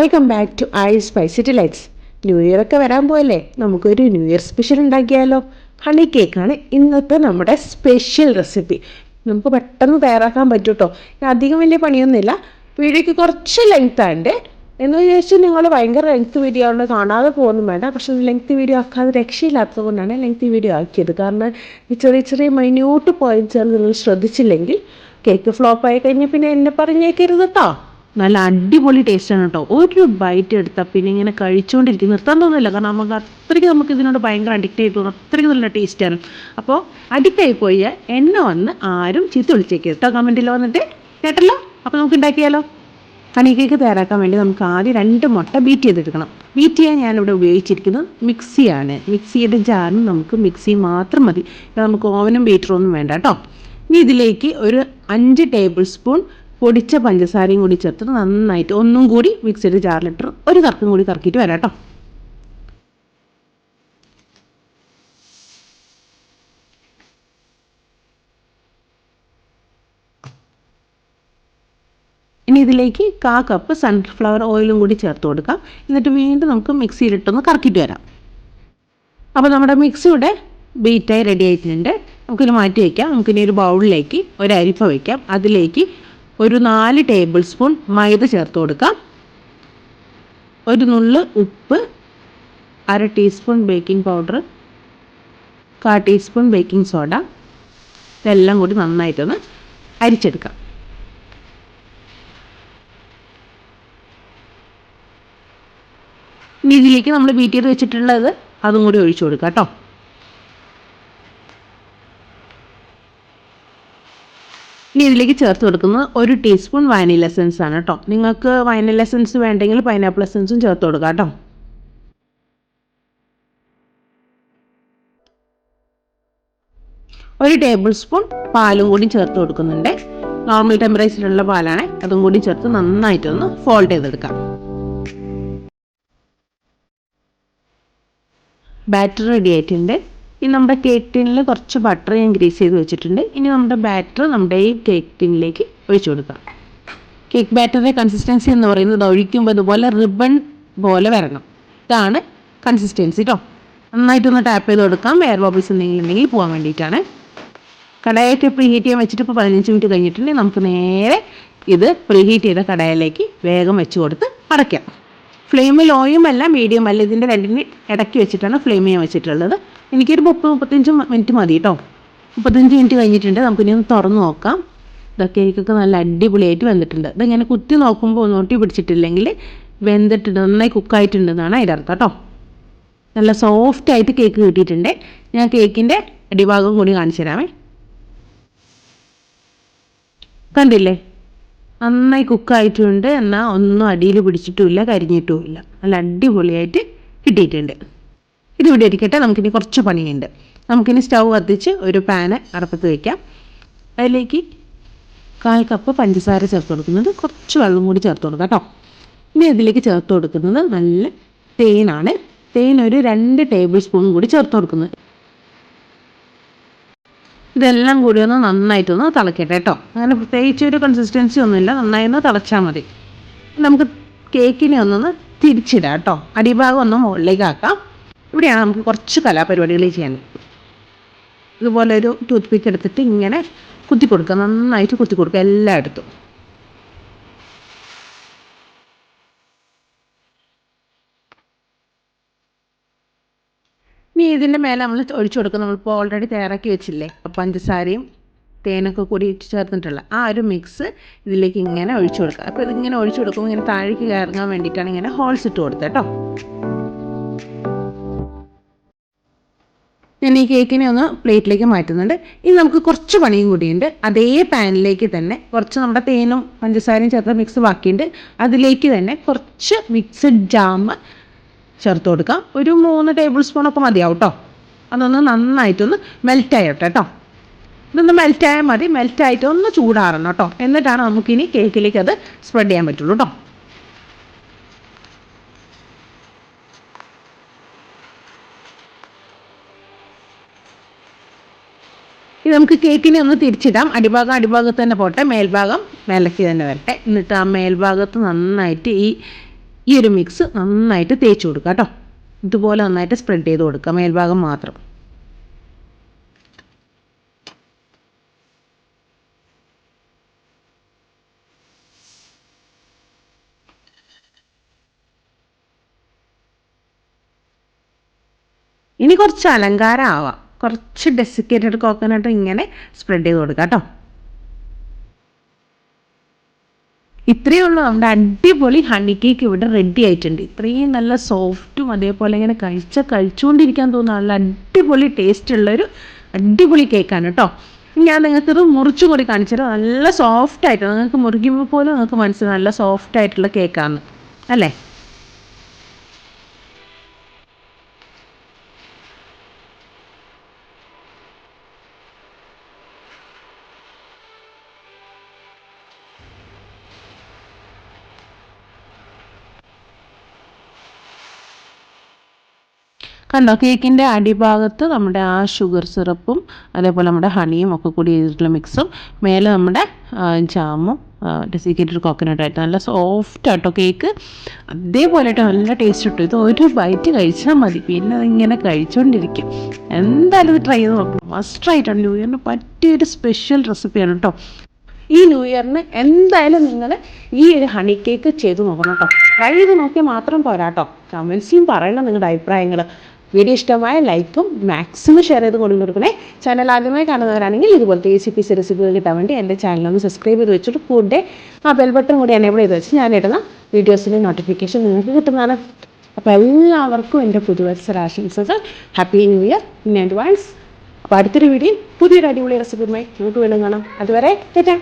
Welcome back to I spicy delights new year ഒക്കെ വരാൻ പോയല്ലേ? നമുക്കൊരു ന്യൂ ഇയർ സ്പെഷ്യൽ ഉണ്ടാക്കിയാലോ? ഹണി കേക്കാണ് ഇന്നത്തെ നമ്മുടെ സ്പെഷ്യൽ റെസിപ്പി നമുക്ക് പെട്ടെന്ന് തയ്യാറാക്കാൻ പറ്റും കേട്ടോ അധികം വലിയ പണിയൊന്നുമില്ല. വീഡിയോയ്ക്ക് കുറച്ച് ലെങ്ത് ഉണ്ട് എന്ന് വിചാരിച്ച് നിങ്ങൾ ഭയങ്കര ലെങ്ത് വീഡിയോ ആണ് കാണാതെ പോകുന്നു വേണ്ട. പക്ഷെ ലെങ്ത് വീഡിയോ ആക്കാതെ രക്ഷയില്ലാത്തത് കൊണ്ടാണ് ലെങ്ത് വീഡിയോ ആക്കിയത്. കാരണം ഈ ചെറിയ ചെറിയ മൈന്യൂട്ട് പോയിന്റ്സ് നിങ്ങൾ ശ്രദ്ധിച്ചില്ലെങ്കിൽ കേക്ക് ഫ്ലോപ്പ് ആയി കഴിഞ്ഞാൽ പിന്നെ എന്നെ പറഞ്ഞേക്കരുത് കേട്ടോ നല്ല അടിപൊളി ടേസ്റ്റാണ് കേട്ടോ ഒരു ബൈറ്റ് എടുത്താൽ പിന്നെ ഇങ്ങനെ കഴിച്ചുകൊണ്ടിരിക്കും നിർത്താൻ തോന്നുന്നില്ല. കാരണം നമുക്ക് അത്രയ്ക്ക് നമുക്ക് ഇതിനോട് ഭയങ്കര അഡിക്റ്റ് ആയി തോന്നും അത്രയ്ക്ക് നല്ല ടേസ്റ്റാണ് അപ്പോൾ അഡിക്റ്റ് ആയി പോയ എന്നെ വന്ന് ആരും ചീത്ത വിളിച്ചേക്ക് കേട്ടോ കമന്റിൽ വന്നിട്ട് കേട്ടല്ലോ? അപ്പോൾ നമുക്ക് ഉണ്ടാക്കിയാലോ? ഹണി കേക്ക് തയ്യാറാക്കാൻ വേണ്ടി നമുക്ക് ആദ്യം രണ്ട് മുട്ട ബീറ്റ് ചെയ്തെടുക്കണം. ബീറ്റ് ചെയ്യാൻ ഞാനിവിടെ ഉപയോഗിച്ചിരിക്കുന്നത് മിക്സിയാണ്. മിക്സിയുടെ ജാറിന് നമുക്ക് മിക്സി മാത്രം മതി. നമുക്ക് ഓവനും ബീറ്ററും ഒന്നും വേണ്ട കേട്ടോ ഇനി ഇതിലേക്ക് ഒരു അഞ്ച് ടേബിൾ സ്പൂൺ പൊടിച്ച പഞ്ചസാരയും കൂടി ചേർത്ത് നന്നായിട്ട് ഒന്നും കൂടി മിക്സിയുടെ ജാറിലിട്ട് ഒരു കറക്കും കൂടി കറക്കിയിട്ട് വരാം കേട്ടോ. ഇനി ഇതിലേക്ക് കാ കപ്പ് സൺഫ്ലവർ ഓയിലും കൂടി ചേർത്ത് കൊടുക്കാം. എന്നിട്ട് വീണ്ടും നമുക്ക് മിക്സിയിലിട്ടൊന്ന് കറക്കിയിട്ട് വരാം. അപ്പോൾ നമ്മുടെ മിക്സിയുടെ ബീറ്റായി റെഡി ആയിട്ടുണ്ട്. നമുക്കിത് മാറ്റി വയ്ക്കാം നമുക്കിനി ഒരു ബൗളിലേക്ക് ഒരു അരിപ്പ വയ്ക്കാം അതിലേക്ക് ഒരു നാല് ടേബിൾ സ്പൂൺ മൈദ ചേർത്ത് കൊടുക്കാം. ഒരു നുള്ള് ഉപ്പ് അര ടീസ്പൂൺ ബേക്കിംഗ് പൗഡർ കാ ടീസ്പൂൺ ബേക്കിംഗ് സോഡ ഇതെല്ലാം കൂടി നന്നായിട്ടൊന്ന് അരിച്ചെടുക്കാം. ഇനി ഇതിലേക്ക് നമ്മൾ ബീറ്റ് ചെയ്ത് വെച്ചിട്ടുള്ളത് അതും കൂടി ഒഴിച്ചു കൊടുക്കാം കേട്ടോ. ഇനി ഇതിലേക്ക് ചേർത്ത് കൊടുക്കുന്നത് ഒരു ടീസ്പൂൺ വൈനില എസൻസ് ആണ് കേട്ടോ നിങ്ങൾക്ക് വൈനില എസൻസ് വേണ്ടെങ്കിൽ പൈനാപ്പിൾ എസൻസും ചേർത്ത് കൊടുക്കാം കേട്ടോ ഒരു ടേബിൾ സ്പൂൺ പാലും കൂടി ചേർത്ത് കൊടുക്കുന്നുണ്ട്. നോർമൽ ടെമ്പറേച്ചറിലുള്ള പാലാണ്. അതും കൂടി ചേർത്ത് നന്നായിട്ടൊന്ന് ഫോൾഡ് ചെയ്തെടുക്കാം. ബാറ്റർ റെഡി ആയിട്ടുണ്ട്. ഇനി നമ്മുടെ കേക്ക് ടിന്നിൽ കുറച്ച് ബട്ടർ ഞാൻ ഗ്രീസ് ചെയ്ത് വെച്ചിട്ടുണ്ട്. ഇനി നമ്മുടെ ബാറ്റർ നമ്മുടെ ഈ കേക്ക് ടിന്നിലേക്ക് ഒഴിച്ചു കൊടുക്കാം. കേക്ക് ബാറ്ററിന്റെ കൺസിസ്റ്റൻസി എന്ന് പറയുന്നത് ഒഴിക്കുമ്പോൾ ഇതുപോലെ റിബൺ പോലെ വരണം. ഇതാണ് കൺസിസ്റ്റൻസി കേട്ടോ നന്നായിട്ടൊന്ന് ടാപ്പ് ചെയ്ത് കൊടുക്കാം. എയർ ബോബിൾസ് എന്തെങ്കിലും ഉണ്ടെങ്കിൽ പോകാൻ വേണ്ടിയിട്ടാണ്. കടായിട്ട് പ്രീഹീറ്റ് ചെയ്യാൻ വെച്ചിട്ട് ഇപ്പോൾ പതിനഞ്ച് മിനിറ്റ് കഴിഞ്ഞിട്ടുണ്ടെങ്കിൽ നമുക്ക് നേരെ ഇത് പ്രീഹീറ്റ് ചെയ്ത കടായിലേക്ക് വേഗം വെച്ച് കൊടുത്ത് അടയ്ക്കാം. ഫ്ലെയിം ലോയും അല്ല മീഡിയം അല്ല. ഇതിന്റെ രണ്ടിന് ഇടയ്ക്ക് വെച്ചിട്ടാണ് ഫ്ലെയിം ചെയ്യാൻ വെച്ചിട്ടുള്ളത്. എനിക്കൊരു മുപ്പത് മുപ്പത്തഞ്ച് മിനിറ്റ് മതി കേട്ടോ മുപ്പത്തഞ്ച് മിനിറ്റ് കഴിഞ്ഞിട്ടുണ്ട്. നമുക്കിനി ഒന്ന് തുറന്ന് നോക്കാം. ഇതൊക്കെ കേക്കൊക്കെ നല്ല അടിപൊളിയായിട്ട് വെന്തിട്ടുണ്ട്. ഇതിങ്ങനെ കുത്തി നോക്കുമ്പോൾ നോട്ടി പിടിച്ചിട്ടില്ലെങ്കിൽ വെന്തിട്ടുണ്ട്. നന്നായി കുക്കായിട്ടുണ്ടെന്നാണ് അതിന്റെ അർത്ഥം കേട്ടോ നല്ല സോഫ്റ്റ് ആയിട്ട് കേക്ക് കിട്ടിയിട്ടുണ്ട്. ഞാൻ കേക്കിന്റെ അടിഭാഗം കൂടി കാണിച്ചു തരാമേ. കണ്ടില്ലേ? നന്നായി കുക്കായിട്ടുണ്ട്. എന്നാൽ ഒന്നും അടിയിൽ പിടിച്ചിട്ടുമില്ല കരിഞ്ഞിട്ടുമില്ല. നല്ല അടിപൊളിയായിട്ട് കിട്ടിയിട്ടുണ്ട്. ഇതിവിടെ ഇരിക്കട്ടെ. നമുക്കിനി കുറച്ച് പണിയുണ്ട്. നമുക്കിനി സ്റ്റൗ കത്തിച്ച് ഒരു പാന് അടപ്പത്ത് വയ്ക്കാം അതിലേക്ക് കാൽ കപ്പ് പഞ്ചസാര ചേർത്ത് കൊടുക്കുന്നത്. കുറച്ച് വെള്ളം കൂടി ചേർത്ത് കൊടുക്കാം കേട്ടോ. ഇനി അതിലേക്ക് ചേർത്ത് കൊടുക്കുന്നത് നല്ല തേനാണ്. തേൻ ഒരു രണ്ട് ടേബിൾ സ്പൂൺ കൂടി ചേർത്ത് കൊടുക്കുന്നത്. ഇതെല്ലാം കൂടി ഒന്ന് നന്നായിട്ടൊന്ന് തിളക്കട്ടെ കേട്ടോ. അങ്ങനെ പ്രത്യേകിച്ച് ഒരു കൺസിസ്റ്റൻസി ഒന്നുമില്ല. നന്നായി ഒന്ന് തിളച്ചാൽ മതി. നമുക്ക് കേക്കിനെ ഒന്നൊന്ന് തിരിച്ചിടാം കേട്ടോ. അടിഭാഗം ഒന്ന് മുകളിലേക്ക് ആക്കാം. ഇവിടെയാണ് നമുക്ക് കുറച്ച് കലാപരിപാടികൾ ചെയ്യാൻ. ഇതുപോലെ ഒരു ടൂത്ത് പിക്ക് എടുത്തിട്ട് ഇങ്ങനെ കുത്തി കൊടുക്കുക. നന്നായിട്ട് കുത്തി കൊടുക്കുക എല്ലായിടത്തും. ഇനി ഇതിന്റെ മേലെ നമ്മൾ ഒഴിച്ചു കൊടുക്കുക നമ്മളിപ്പോൾ ഓൾറെഡി തയ്യാറാക്കി വെച്ചില്ലേ? പഞ്ചസാരയും തേനൊക്കെ കൂടി ചേർത്തിട്ടുള്ള ആ ഒരു മിക്സ് ഇതിലേക്ക് ഇങ്ങനെ ഒഴിച്ചു കൊടുക്കുക. അപ്പോൾ ഇതിങ്ങനെ ഒഴിച്ചു കൊടുക്കുമ്പോൾ ഇങ്ങനെ താഴേക്ക് ഇറങ്ങാൻ വേണ്ടിയിട്ടാണ് ഇങ്ങനെ ഹോൾസ് ഇട്ട് കൊടുത്തത് കേട്ടോ. ഞാൻ ഈ കേക്കിനെ ഒന്ന് പ്ലേറ്റിലേക്ക് മാറ്റുന്നുണ്ട്. ഇനി നമുക്ക് കുറച്ച് പണിയും കൂടിയുണ്ട്. അതേ പാനിലേക്ക് തന്നെ കുറച്ച് നമ്മുടെ തേനും പഞ്ചസാരയും ചേർത്ത മിക്സ് ബാക്കിയുണ്ട്. അതിലേക്ക് തന്നെ കുറച്ച് മിക്സഡ് ജാം ചേർത്ത് കൊടുക്കാം. ഒരു മൂന്ന് ടേബിൾ സ്പൂണൊക്കെ മതിയാവും കേട്ടോ അതൊന്ന് നന്നായിട്ടൊന്ന് മെൽറ്റ് ആയോട്ടെ കേട്ടോ ഇതൊന്ന് മെൽറ്റായാൽ മതി. മെൽറ്റ് ആയിട്ട് ഒന്ന് ചൂടാറണം കേട്ടോ എന്നിട്ടാണ് നമുക്കിനി കേക്കിലേക്ക് അത് സ്പ്രെഡ് ചെയ്യാൻ പറ്റുള്ളൂ കേട്ടോ ഇത് നമുക്ക് കേക്കിനെ ഒന്ന് തിരിച്ചിടാം. അടിഭാഗം അടിഭാഗത്ത് തന്നെ പോട്ടെ. മേൽഭാഗം മേലക്ക് തന്നെ വരട്ടെ. എന്നിട്ട് ആ മേൽഭാഗത്ത് നന്നായിട്ട് ഈ ഈ ഒരു മിക്സ് നന്നായിട്ട് തേച്ച് കൊടുക്കുക കേട്ടോ. ഇതുപോലെ നന്നായിട്ട് സ്പ്രെഡ് ചെയ്ത് കൊടുക്കുക മേൽഭാഗം മാത്രം. ഇനി കുറച്ച് അലങ്കാരം ആവാം. കുറച്ച് ഡെസിക്കേറ്റഡ് കോക്കനട്ട് ഇങ്ങനെ സ്പ്രെഡ് ചെയ്ത് കൊടുക്കാം കേട്ടോ. ഇത്രയേ ഉള്ളൂ. നമ്മുടെ അടിപൊളി ഹണി കേക്ക് ഇവിടെ റെഡി ആയിട്ടുണ്ട്. ഇത്രയും നല്ല സോഫ്റ്റും അതേപോലെ ഇങ്ങനെ കഴിച്ച കഴിച്ചുകൊണ്ടിരിക്കാൻ തോന്നുന്ന നല്ല അടിപൊളി ടേസ്റ്റ് ഉള്ളൊരു അടിപൊളി കേക്കാണ് കേട്ടോ. ഞാൻ നിങ്ങൾക്ക് ഇത് മുറിച്ചു കൂടി കാണിച്ചത് നല്ല സോഫ്റ്റ് ആയിട്ട് നിങ്ങൾക്ക് മുറിക്കുമ്പോൾ പോലും നിങ്ങൾക്ക് മനസ്സിലാവും നല്ല സോഫ്റ്റ് ആയിട്ടുള്ള കേക്കാണ് അല്ലേ? കണ്ടോ കേക്കിന്റെ അടിഭാഗത്ത് നമ്മുടെ ആ ഷുഗർ സിറപ്പും അതേപോലെ നമ്മുടെ ഹണിയും ഒക്കെ കൂടി ചെയ്തിട്ടുള്ള മിക്സും മേലെ നമ്മുടെ ജാമും ഡെസിക്കേറ്റഡ് കോക്കനട്ട് ആയിട്ട് നല്ല സോഫ്റ്റ് ആട്ടോ കേക്ക് അതേപോലെ നല്ല ടേസ്റ്റ് കിട്ടും. ഇത് ഒരു ബൈറ്റ് കഴിച്ചാൽ മതി. പിന്നെ അതിങ്ങനെ കഴിച്ചുകൊണ്ടിരിക്കും എന്തായാലും ഇത് ട്രൈ ചെയ്ത് നോക്കണം. മസ്റ്റ് ആയിട്ടാണ് ന്യൂ ഇയറിന് പറ്റിയൊരു സ്പെഷ്യൽ റെസിപ്പിയാണ് കേട്ടോ ഈ ന്യൂ ഇയറിന് എന്തായാലും നിങ്ങൾ ഈ ഒരു ഹണി കേക്ക് ചെയ്ത് നോക്കണം കേട്ടോ ട്രൈ ചെയ്ത് നോക്കിയാൽ മാത്രം പോരാട്ടോ കമൻസിയും പറയണം നിങ്ങളുടെ അഭിപ്രായങ്ങൾ വീഡിയോ ഇഷ്ടമായ ലൈക്കും മാക്സിമം ഷെയർ ചെയ്ത് കൊണ്ടു കൊടുക്കണേ ചാനൽ ആദ്യമായി കാണുന്നവരാണെങ്കിൽ ഇതുപോലത്തെ എ സി പി സി റെസിപ്പികൾ കിട്ടാൻ വേണ്ടി എന്റെ ചാനലൊന്ന് സബ്സ്ക്രൈബ് ചെയ്ത് വെച്ചിട്ട് കൂടെ ആ ബെൽ ബട്ടൺ കൂടി എനേബിൾ ചെയ്ത് വെച്ച് ഞാൻ ഇടുന്ന വീഡിയോസിന്റെ നോട്ടിഫിക്കേഷൻ നിങ്ങൾക്ക് കിട്ടുന്നതാണ്. അപ്പോൾ എല്ലാവർക്കും എന്റെ പുതുവത്സരാശംസകൾ. Happy new year in advance അപ്പോൾ അടുത്തൊരു വീഡിയോയിൽ പുതിയൊരു അടിപൊളി റെസിപ്പിയുമായി നമുക്ക് വീണ്ടും കാണാം. അതുവരെ തെറ്റാം